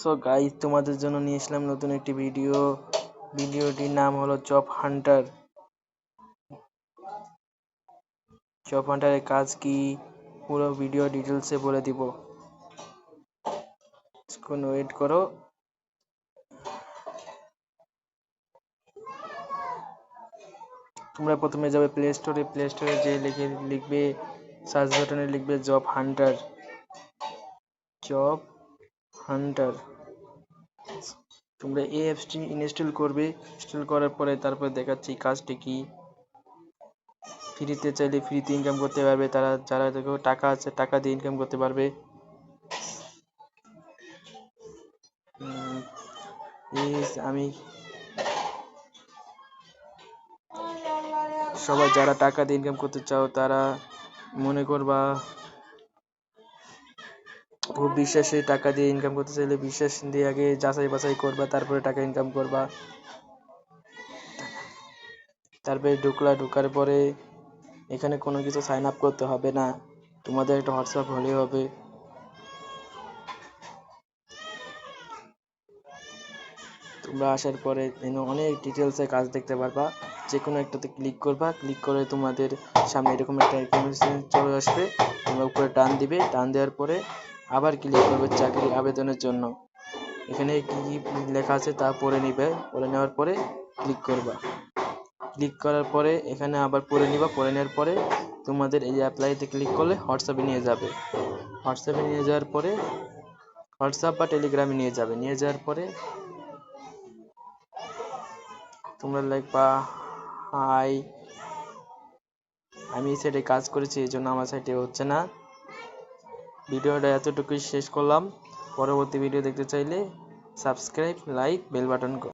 So guys তোমাদের জন্য নিয়ে এসলাম নতুন একটি ভিডিও ভিডিওটির নাম হলো জব হান্টার জব হান্টারের কাজ কি? পুরো ভিডিও ডিটেলসে বলে দিব। কিছুক্ষণ ওয়েট করো। তোমরা প্রথমে যাবে প্লে স্টোরে প্লে স্টোরে যে লিখে লিখবে সার্চ বাটনে লিখবে জব হান্টার জব হান্টার। তোমরা এই অ্যাপসটি ইনস্টল করবে ইনস্টল করার পরে তারপর দেখাচ্ছি কাজটি কি। ফ্রিতে চাইলে ফ্রিতে ইনকাম করতে পারবে, তারা, যারা দেখো টাকা আছে, টাকা দিয়ে ইনকাম করতে পারবে। আমি সবাই যারা টাকা দিয়ে ইনকাম করতে চাও, তারা মনে করবা খুব বিশ্বাসে টাকা দিয়ে ইনকাম করতে চাইলে বিশ্বাস দিয়ে আগে যাচাই বাছাই করবা, তারপরে টাকা ইনকাম করবা। তারপরে ঢুকলা, ঢোকার পরে এখানে কোনো কিছু সাইন আপ করতে হবে না। তোমাদের একটা হোয়াটসঅ্যাপ হলেই হবে। তোমরা আসার পরে অনেক ডিটেলসে কাজ দেখতে পারবা। যে কোনো একটাতে ক্লিক করবা ক্লিক করে তোমাদের সামনে এরকম একটা ইনফরমেশন চলে আসবে। তোমরা উপরে টান দিবে টান দেওয়ার পরে আবার ক্লিক করবে চাকরি আবেদনের জন্য। এখানে কি কি লেখা আছে তা পড়ে নিবে। পড়ে নেওয়ার পরে ক্লিক করবা। ক্লিক করার পরে এখানে আবার পড়ে নিবা। পড়ে নেওয়ার পরে তোমাদের এই অ্যাপ্লাইতে ক্লিক করলে হোয়াটসঅ্যাপে নিয়ে যাবে। হোয়াটসঅ্যাপে নিয়ে যাওয়ার পরে হোয়াটসঅ্যাপ বা টেলিগ্রামে নিয়ে যাবে। নিয়ে যাওয়ার পরে তোমরা লিখবা হাই আমি এই সাইটে কাজ করেছি এই জন্য আমার সাইটে হচ্ছে না। ভিডিওটা এতটুকুই শেষ করলাম। পরবর্তী ভিডিও দেখতে চাইলে সাবস্ক্রাইব লাইক বেল বাটন